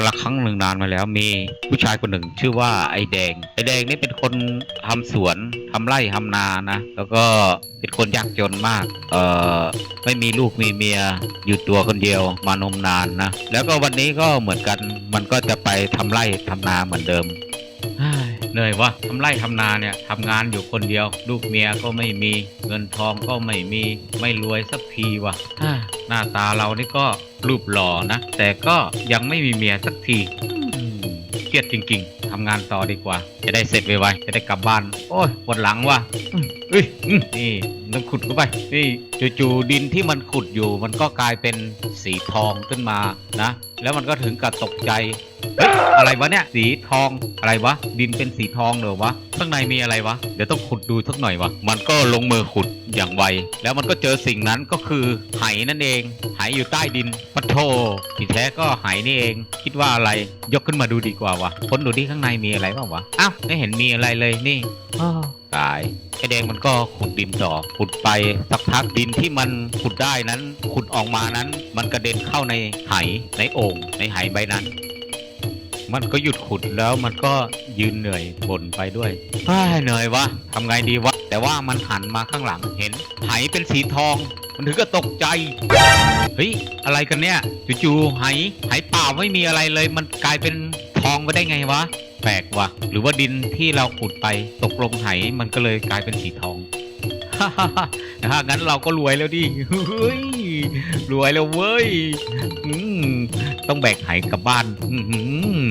การละครั้งหนึ่งนานมาแล้ว มีผู้ชายคนหนึ่ง ชื่อว่าไอแดง ไอแดงนี่เป็นคนทำสวนทำไร่ทำนานะ แล้วก็เป็นคนยากจนมาก เอ่อไม่มีลูกมีเมียอยู่ตัวคนเดียวมานมนานนะ แล้วก็วันนี้ก็เหมือนกันมันก็จะไปทำไร่ทำนาเหมือนเดิมเฮ้ยเหนื่อยวะทำไร่ทำนาเนี่ยทำงานอยู่คนเดียว ลูกเมียก็ไม่มีเงินทองก็ไม่มีไม่รวยสักทีวะเฮ้ย หน้าตาเรานี่ก็รูปหล่อนะ แต่ก็ยังไม่มีเมียสักทีเครียดจริง ๆทำงานต่อดีกว่า จะได้เสร็จไวๆจะได้กลับบ้าน โอ้ยปวดหลังว่ะ เอ้ยอืมนี่ต้องขุดเข้าไป นี่จู่ๆดินที่มันขุดอยู่มันก็กลายเป็นสีทองขึ้นมานะ แล้วมันก็ถึงกับตกใจเฮ้ยอะไรวะเนี่ย สีทองอะไรวะ ดินเป็นสีทองเหรอวะข้างในมีอะไรวะ เดี๋ยวต้องขุดดูสักหน่อยวะมันก็ลงมือขุดอย่างไว แล้วมันก็เจอสิ่งนั้นก็คือไหนั่นเองไหอยู่ใต้ดินปะโทที่แท้ก็ไหนี่เอง คิดว่าอะไรยกขึ้นมาดูดีกว่าวะค้นดูที่ข้างในมีอะไรบ้างวะอ้าวไม่เห็นมีอะไรเลยนี่อ้าวตาย ไอแดงมันก็ขุดดินต่อขุดไปสักพักดินที่มันขุดได้นั้น ขุดออกมานั้น มันกระเด็นเข้าในไหในโอ่งในไหใบนั้น มันก็หยุดขุดแล้วมันก็ยืนเหนื่อยบ่นไปด้วยเฮ้ยเหนื่อยวะทำไงดีวะ แต่ว่ามันหันมาข้างหลังเห็นไหเป็นสีทอง มันถึงก็ตกใจเฮ้ยอะไรกันเนี่ยจู่ๆไหไหเปล่าไม่มีอะไรเลย มันกลายเป็นทองไปได้ไงวะ ปลกว่ะ หรือว่าดินที่เราขุดไปตกลงไหมันก็เลยกลายเป็นสีทองถ้างั้นเราก็รวยแล้วดิเฮ้ยรวยแล้วเว้ยอืมต้องแบกไหกลับบ้านอื้อหือ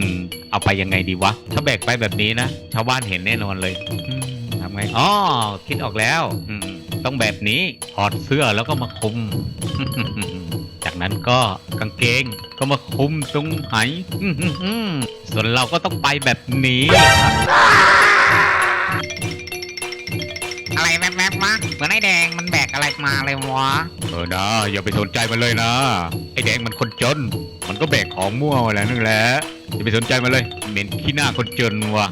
เอาไปยังไงดีวะ ถ้าแบกไปแบบนี้นะ ชาวบ้านเห็นแน่นอนเลยอืมทำไงอ๋อคิดออกแล้วอืมต้องแบบนี้ถอดเสื้อแล้วก็มาคลุม นั้นก็กางเกงก็มาคลุมตรงไหอื้อหือส่วนเราก็ต้องไปแบบนี้ อะไรแวบๆวะเหมือนไอ้แดงมันแบกอะไรมาเลยวะ เออนะอย่าไปสนใจมันเลยนะ ไอ้แดงมันคนจน มันก็แบกของมั่วมาแล้วนึงแหละอย่าไปสนใจมันเลยเหม็นขี้หน้าคนจนว่ะ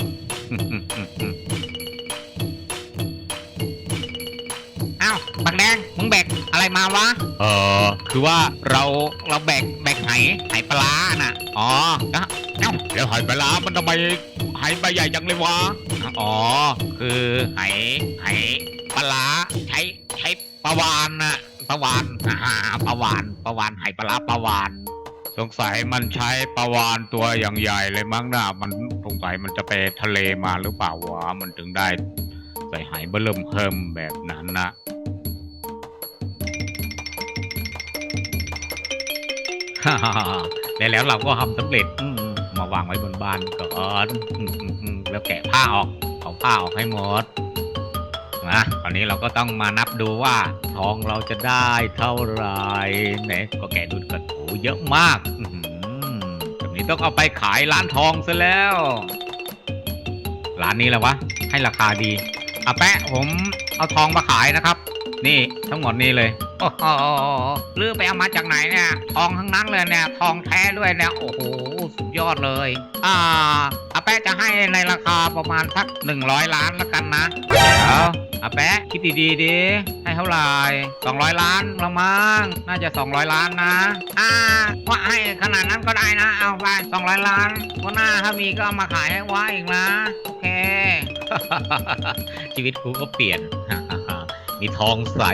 มึงแบกอะไรมาวะ เออคือว่าเราเราแบกแบกไหไหปลาร้าน่ะ อ๋อนะเอ้าแล้วหอยปลาร้ามันทำไมหายใบใหญ่จังเลยวะ อ๋อ คือไหไหปลาร้าใช้ใช้ปลาวานน่ะปลาวานอ่าปลาวานปลาวานไหปลาร้าปลาวาน สงสัยมันใช้ปลาวานตัวอย่างใหญ่เลยมั้งนะมันสงสัยมันจะไปทะเลมาหรือเปล่าวะมันถึงได้ใส่หายเบิ่มเพิ่มแบบนั้นนะ แล้วแล้วเราก็ทำสำเร็จอืมมาวางไว้บนบ้านก่อนอืมอืมอืมแล้วแกะผ้าออกเอาผ้าออกให้หมดนะตอนนี้เราก็ต้องมานับดูว่าทองเราจะได้เท่าไหร่ไหนก็แกะดูกันโอ้เยอะมากอืมแบบนี้ต้องเอาไปขายร้านทองซะแล้ว ร้านนี้แหละวะให้ราคาดีอะแปะผมเอาทองมาขายนะครับ นี่ทั้งหมดนี่เลย โอ้โหลือไปเอามาจากไหนเนี่ยทองทั้งนั้นเลยเนี่ยทองแท้ด้วยเนี่ยโอ้โหสุดยอดเลย อ่าอาแปะจะให้ในราคาประมาณสักหนึ่งร้อยล้านแล้วกันนะเดี๋ยวอาแปะคิดดีๆดิให้เท่าไหร่สองร้อยล้านละมั้งน่าจะสองร้อยล้านนะ อ่าว่าให้ขนาดนั้นก็ได้นะ เอาไปสองร้อยล้านวันหน้าถ้ามีก็เอามาขายให้ว่าอีกนะ โอเค ชีวิตกูก็เปลี่ยน มีทองใส่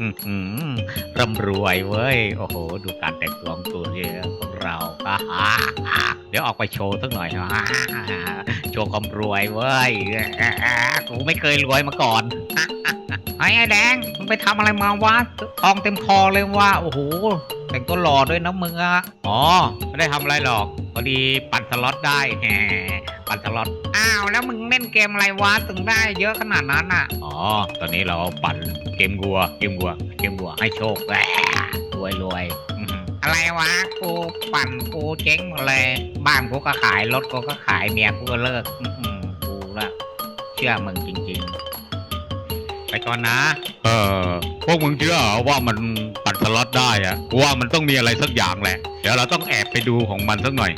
อื้อหือร่ำรวยเว้ย โอ้โห ดูการแต่งตัวของตัวเนี่ยของเราเดี๋ยวออกไปโชว์สักหน่อยนะโชว์ความรวยเว้ยกูไม่เคยรวยมาก่อน ไอ้ไอ้แดงมึงไปทำอะไรมาวะทองเต็มคอเลยว่ะโอ้โหแต่งตัวหล่อด้วยนะมึงอะอ๋อไม่ได้ทำอะไรหรอกพอดีปั่นสล็อตได้แหมปั่นสล็อตอ้าวแล้วมึงเล่นเกมอะไรวะถึงได้เยอะขนาดนั้นอะอ๋อตอนนี้เราปั่นเกมวัว เกมวัว เกมวัวให้โชคแหรวยรวยอะไรวะกูปั่นกูเจ๊งหมดเลยบ้านกูก็ขายรถกูก็ขายเมียกูก็เลิกกูละเชื่อมึงจริง ไปก่อนนะ เออ พวกมึงเชื่อเหรอว่ามันปั่นสล็อตได้อะกูว่ามันต้องมีอะไรสักอย่างแหละ เดี๋ยวเราต้องแอบไปดูของมันสักหน่อย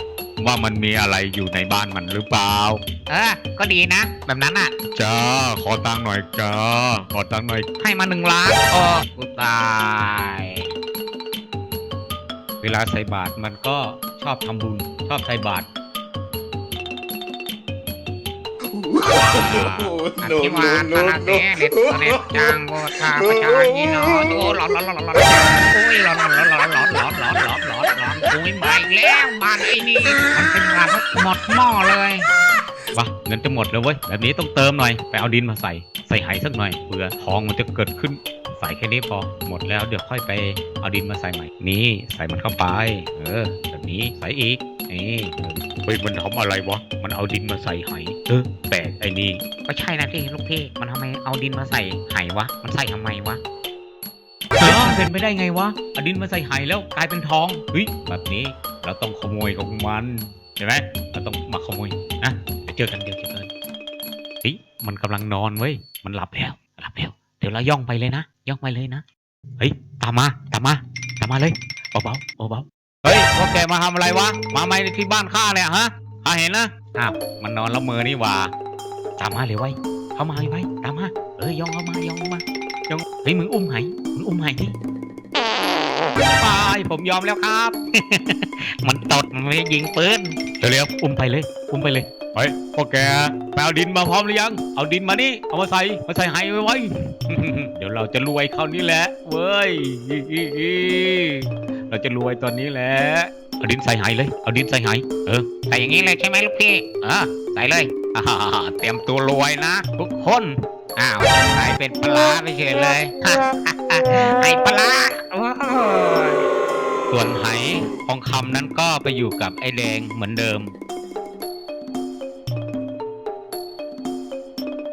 ว่ามันมีอะไรอยู่ในบ้านมันหรือเปล่าๆเออ ก็ดีนะ แบบนั้นอะจ้า ขอตังค์หน่อยจ้า ขอตังค์หน่อย ให้มาหนึ่งล้านโอ้กูตาย เวลาใส่บาตรมันก็ชอบทำบุญ ชอบใส่บาตร อธิวาทนาเสเล็ดเล็ดจางโบชาประชายิโนโอ้หลอนหลอนหลอนหลอนโอ้ยหลอนหลอนหลอนหลอนหลอนหลอนหลอนหลอนหลอนหลอนโอ้ยมาอีกแล้วบ้านไอ้นี่มันเป็นบ้านหมดหม้อเลยวะเงินจะหมดแล้วเว้ยแบบนี้ต้องเติมหน่อยไปเอาดินมาใส่ใส่ไหสักหน่อยเผื่อทองมันจะเกิดขึ้น ใส่แค่นี้พอหมดแล้วเดี๋ยวค่อยไปเอาดินมาใส่ใหม่ นี่ใส่มันเข้าไป เออแบบนี้ใส่อีกนี่เฮ้ยมันทำอะไรวะมันเอาดินมาใส่ไหเออแปลกไอ้นี่ก็ใช่นะพี่ลูกพี่มันทำไมเอาดินมาใส่ไหวะ มันใส่ทำไมวะเฮ้ยมันเป็นไปได้ไงวะเอาดินมาใส่ไหแล้วกลายเป็นทองเฮ้ยแบบนี้เราต้องขโมยของมันเห็นไหมเราต้องมาขโมยนะเดี๋ยวเจอกันเดี๋ยวเจอกันเฮ้ยมันกำลังนอนเว้ยมันหลับแล้วหลับแล้ว ดี๋ยวเราย่องไปเลยนะ ย่องไปเลยนะ เฮ้ย ตามมา ตามมา ตามมาเลย เบาๆเบาๆเฮ้ยพวกแกมาทำอะไรวะ มาไหมที่บ้านข้าเนี่ยฮะข้าเห็นนะ อ้าว มันนอนละเมอนี่หว่า ตามมาเลยไว้ยเข้ามาเลยไว้ยตามมา เอ้ยย่องเข้ามา ย่องเข้ามา ย่อง เฮ้ย มึงอุ้มไหมึงอุ้มไหดิไปผมยอมแล้วครับ มันตด มันไม่ยิงปืน เร็วๆ อุ้มไปเลย อุ้มไปเลย เฮ้ยพวกแกไปเอาดินมาพร้อมหรือยัง เอาดินมานี่ เอามาใส่ มาใส่ไหไว้ไว้ เดี๋ยวเราจะรวยคราวนี้แหละ เว้ย เราจะรวยตอนนี้แหละ เอาดินใส่ไหเลย เอาดินใส่ไหเออ ใส่อย่างนี้เลยใช่ไหมลูกพี่เออใส่เลยอ่าเตรียมตัวรวยนะทุกคน อ้าวใส่เป็นปลาร้าไปเฉยเลยไอ้ปลาร้าโอ้ยส่วนไหทองคำนั้นก็ไปอยู่กับไอ้แดงเหมือนเดิม